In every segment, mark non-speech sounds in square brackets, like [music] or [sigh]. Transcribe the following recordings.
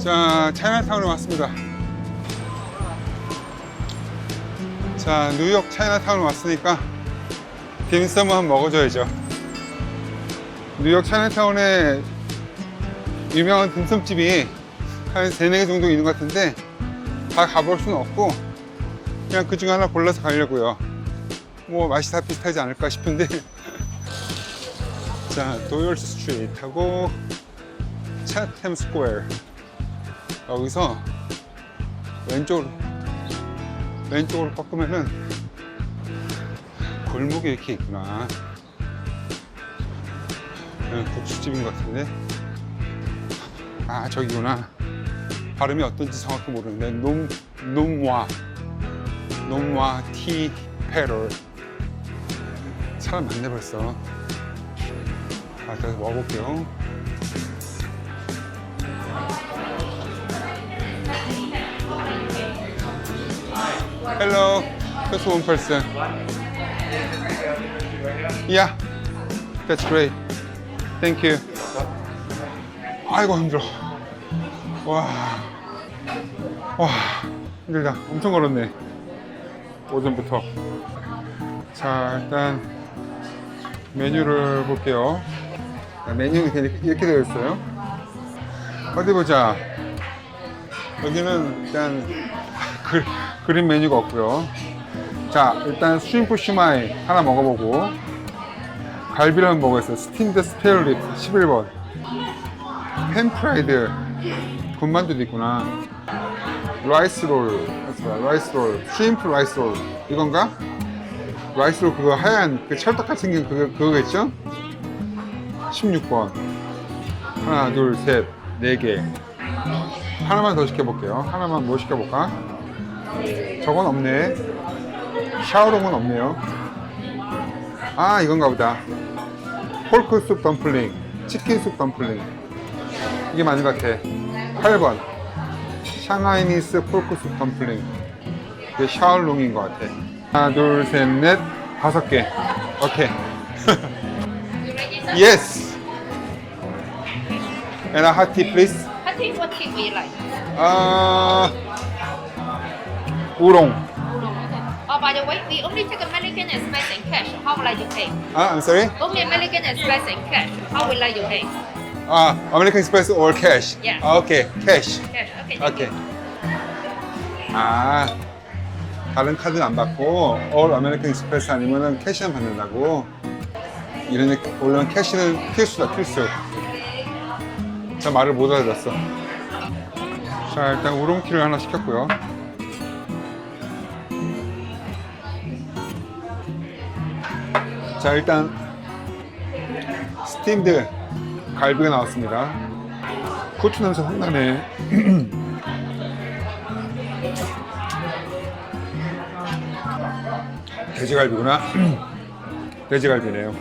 자, 차이나타운에 왔습니다. 자, 뉴욕 차이나타운 왔으니까 딤섬 한번 먹어줘야죠. 뉴욕 차이나타운에 유명한 딤섬집이 한 3, 4개 정도 있는 것 같은데 다 가볼 수는 없고 그냥 그 중에 하나 골라서 가려고요. 뭐 맛이 다 비슷하지 않을까 싶은데 [laughs] 자, 도열스 스트리트하고 차템 스퀘어 여기서 왼쪽으로 왼쪽으로 꺾으면은 골목이 이렇게 있구나. 네, 국수집인 것 같은데? 아 저기구나. 발음이 어떤지 정확히 모르는데 놈 놈와 놈와 티 페럴. 사람 많네 벌써. 아, 그래서 먹어볼게요. Hello, just one person. Yeah, that's great. Thank you. 아이고 힘들어. 와, 와 힘들다. 엄청 걸었네. 오전부터. 자 일단 메뉴를 볼게요. 자, 메뉴는 이렇게, 이렇게 되어 있어요. 어디 보자. 여기는 일단 그, 그린 메뉴가 없고요. 자, 일단 슈림프 슈마이 하나 먹어보고 갈비를 먹어있어요. 스팀드 스페어립 11번. 팬프라이드 군만두도 있구나. 라이스 롤, 맞습니다. 라이스 롤, 슈림프 라이스 롤 이건가? 라이스 롤 그거 하얀 그 찰떡같이 생긴 그거, 그거겠죠? 16번 하나 둘셋네개 하나만 더 시켜볼게요 하나만 뭐 시켜볼까 저건 없네. 샤오롱은 없네요. 아 이건가 보다. 폴크 숲 덤플링 치킨 숲 덤플링. 이게 맞는 것 같아 8번. 샹하이니스 폴크 숲 덤플링. 이게 샤오롱인 것 같아. 하나 둘 셋 넷. 다섯 개. 오케이. [laughs] Yes. And a hot tea, please. Hot tea, what tea we like? Uh, udon. Oh, by the way, we only take American Express and cash. How will you pay? Uh, I'm sorry. Only American Express and cash. How will you pay? Uh, American Express or cash? Yeah. Okay, cash. Cash. Okay. Okay. 아, 다른 카드는 안 받고 All American Express 아니면은 캐시만 받는다고. 이런 원래는 캐시는 필수다 필수. 저 말을 못 알아들었어. 자 일단 우롱티를 하나 시켰고요. 자 일단 스팀드 갈비가 나왔습니다. 후추 냄새 확 나네. [clears throat] 돼지갈비구나. [clears throat] 돼지갈비네요.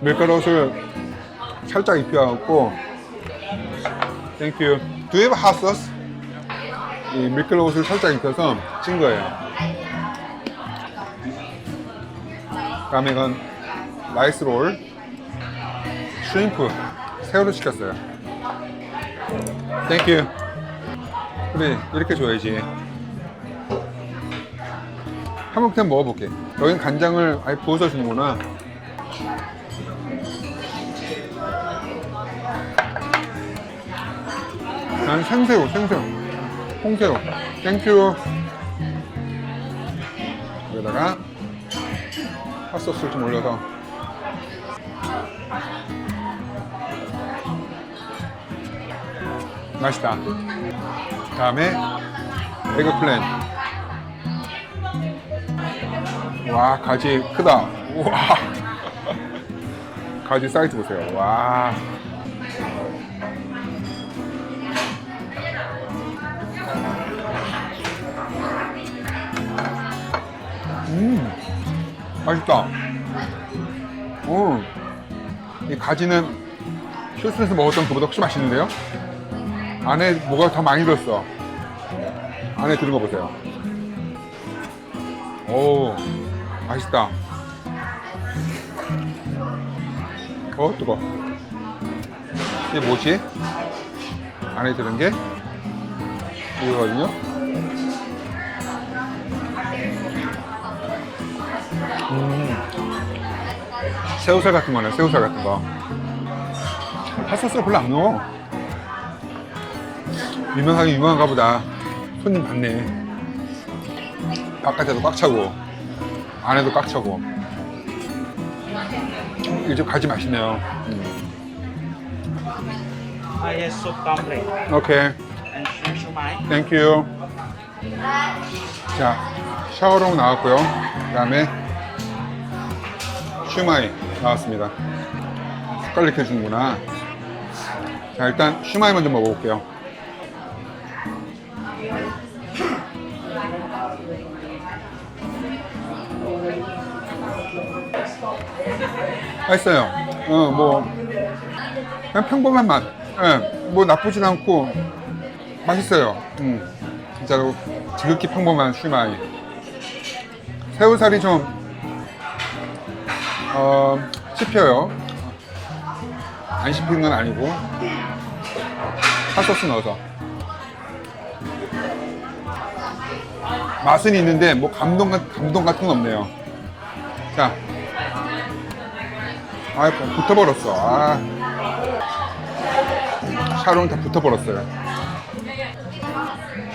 밀가루를 살짝 입혀갖고 땡큐 Do you have hot sauce? 이 밀가루를 살짝 입혀서 찐 거예요. 다음에 이건 라이스 롤 슈림프 새우를 시켰어요. 땡큐 그래 이렇게 줘야지. 그냥 먹어볼게. 여긴 간장을 아예 부어서 주는구나. 난 생새우 생새우 홍새우 땡큐. 여기다가 핫소스를 좀 올려서. 맛있다. 다음에 에그플랜. 와 가지 크다. 우와. [laughs] 가지 사이즈 보세요. 와 음, 맛있다. 오, 이 가지는 휴스턴에서 먹었던 그보다 훨씬 맛있는데요? 안에 뭐가 더 많이 들었어. 안에 들은 거 보세요. 오, 맛있다. 어 뜨거. 이게 뭐지? 안에 들은 게 이거거든요. 새우살 같은 거네, 새우살 같은 거. 핫소스 별로 안 넣어. 유명하게 유명한가 보다. 손님 많네. 바깥에도 꽉 차고, 안에도 꽉 차고. 이 집 가지 맛있네요. 음. Soup complex 오케이. and shrimp shumai. 땡큐. 자, 샤오롱 나왔고요. 그 다음에 슈마이 나왔습니다. 숟갈릭 해주는구나. 자, 일단 슈마이 먼저 먹어볼게요. 맛있어요. 어, 뭐, 그냥 평범한 맛. 예, 뭐 나쁘진 않고 맛있어요. 음, 진짜로 지극히 평범한 슈마이. 새우살이 좀 어, 씹혀요. 안 씹히는 건 아니고 핫소스 넣어서 맛은 있는데 뭐 감동 같- 감동 같은 건 없네요. 자, 아 붙어버렸어. 아, 샤롱 다 붙어버렸어요.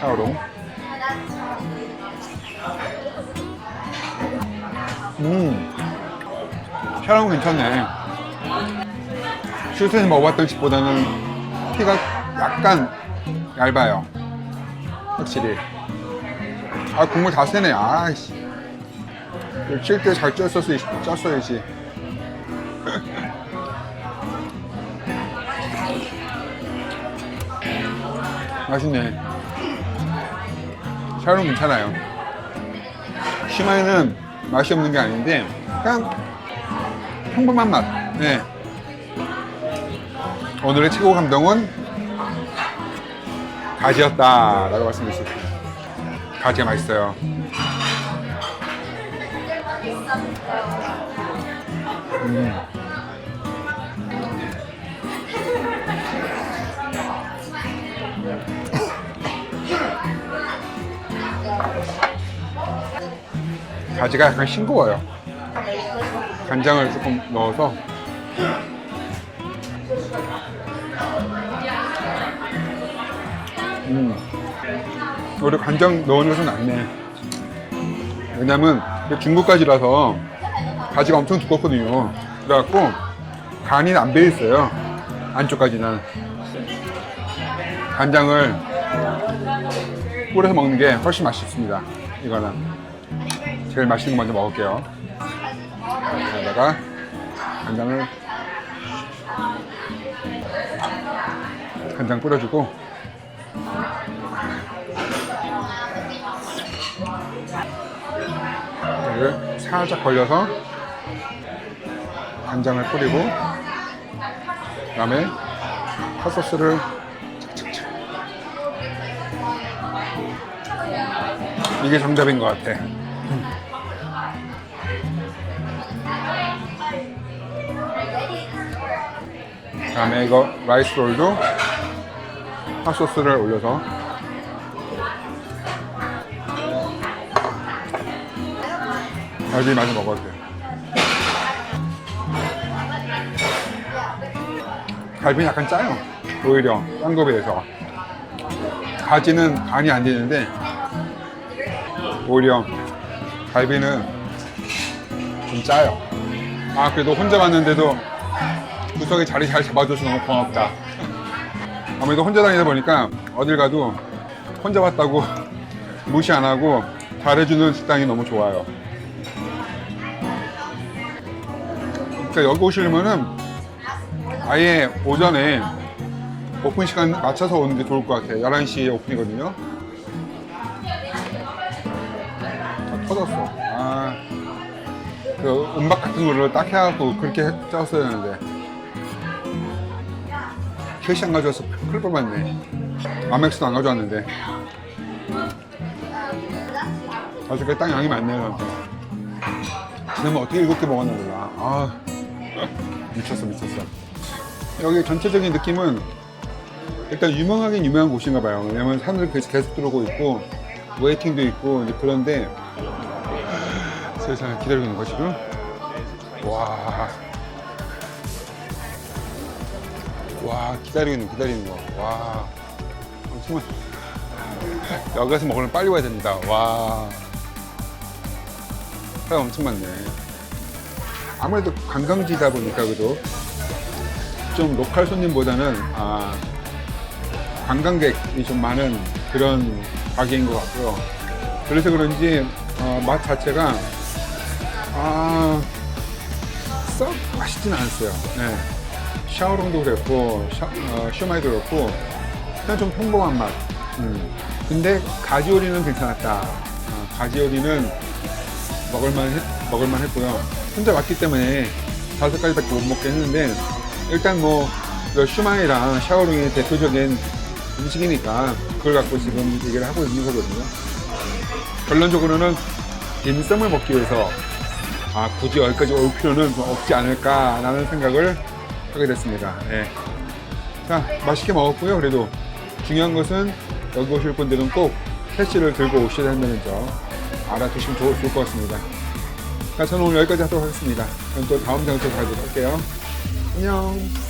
샤오롱. 음, 샤오롱 괜찮네. 슈트에서 먹어봤던 집보다는 피가 약간 얇아요. 확실히. 아, 국물 다 새네. 아이씨. 칠때 잘 쪘었어야지. 쪘어야지. [laughs] 맛있네. 샤오롱 괜찮아요. 시마이는 맛이 없는 게 아닌데 그냥 평범한 맛. 네. 오늘의 최고 감동은 가지였다라고 말씀드릴 수 있습니다. 가지가 맛있어요. 음. [laughs] 가지가 약간 싱거워요. 간장을 조금 넣어서 음. 우리 간장 넣은 것은 낫네. 왜냐면 이게 중국 가지라서 가지가 엄청 두껍거든요. 그래갖고 간이 안 배어 있어요. 안쪽까지는. 간장을 뿌려서 먹는 게 훨씬 맛있습니다. 이거는. 제일 맛있는 거 먼저 먹을게요. 여기다가 간장을 간장 뿌려주고. 여기를 살짝 걸려서 간장을 뿌리고 그 다음에 핫소스를 착착착. 이게 정답인 것 같아. 다음에 이거 라이스 롤도 핫소스를 올려서 갈비 많이 먹어도 돼요. 갈비는 약간 짜요. 오히려 딴거 비해서. 가지는 간이 안 되는데 오히려 갈비는 좀 짜요. 아 그래도 혼자 왔는데도 구석에 자리 잘 잡아줘서 너무 고맙다. 아무래도 혼자 다니다 보니까 어딜 가도 혼자 왔다고 [laughs] 무시 안 하고 잘해주는 식당이 너무 좋아요. 그러니까 여기 오시려면은 아예 오전에 오픈 시간 맞춰서 오는 게 좋을 것 같아요. 11시에 오픈이거든요. 아, 터졌어. 아, 그 음악 같은 거를 딱 해갖고 그렇게 짰어야 되는데. 캐시 안 가져와서 클 뻔했네. 아멕스도 안 가져왔는데. 어저께 딱 양이 많네요. 지난번 어떻게 일곱 개 먹었나 몰라. 아, [laughs] 미쳤어 미쳤어 여기 전체적인 느낌은 일단 유명하긴 유명한 곳인가 봐요 왜냐면 사람들이 계속 들어오고 있고 웨이팅도 있고 이제 그런데 세상에 기다리고 있는 거 지금 와. 와 기다리고 있는 기다리는 거 와 정말 여기 가서 먹으면 빨리 와야 됩니다 와 사람 엄청 많네 아무래도 관광지다 보니까 그래도 좀 로컬 손님보다는 아, 관광객이 좀 많은 그런 가게인 것 같고요. 그래서 그런지 어, 맛 자체가 아, 썩 맛있진 않았어요. 네. 샤오롱도 그랬고 샤, 어, 쇼마이도 그렇고 그냥 좀 평범한 맛. 음. 근데 가지오리는 괜찮았다. 어, 가지오리는 먹을만 했, 먹을만 했고요. 혼자 왔기 때문에 다섯 가지밖에 못 먹겠는데 일단 뭐 슈마이랑 샤오롱이 대표적인 음식이니까 그걸 갖고 지금 얘기를 하고 있는 거거든요. 결론적으로는 딤섬을 먹기 위해서 아 굳이 여기까지 올 필요는 좀 없지 않을까라는 생각을 하게 됐습니다. 예. 자 맛있게 먹었고요. 그래도 중요한 것은 여기 오실 분들은 꼭 캐시를 들고 오셔야 한다는 점 알아두시면 좋을, 좋을 것 같습니다. 자, 저는 오늘 여기까지 하도록 하겠습니다. 저는 또 다음 장소 가도록 할게요. 안녕.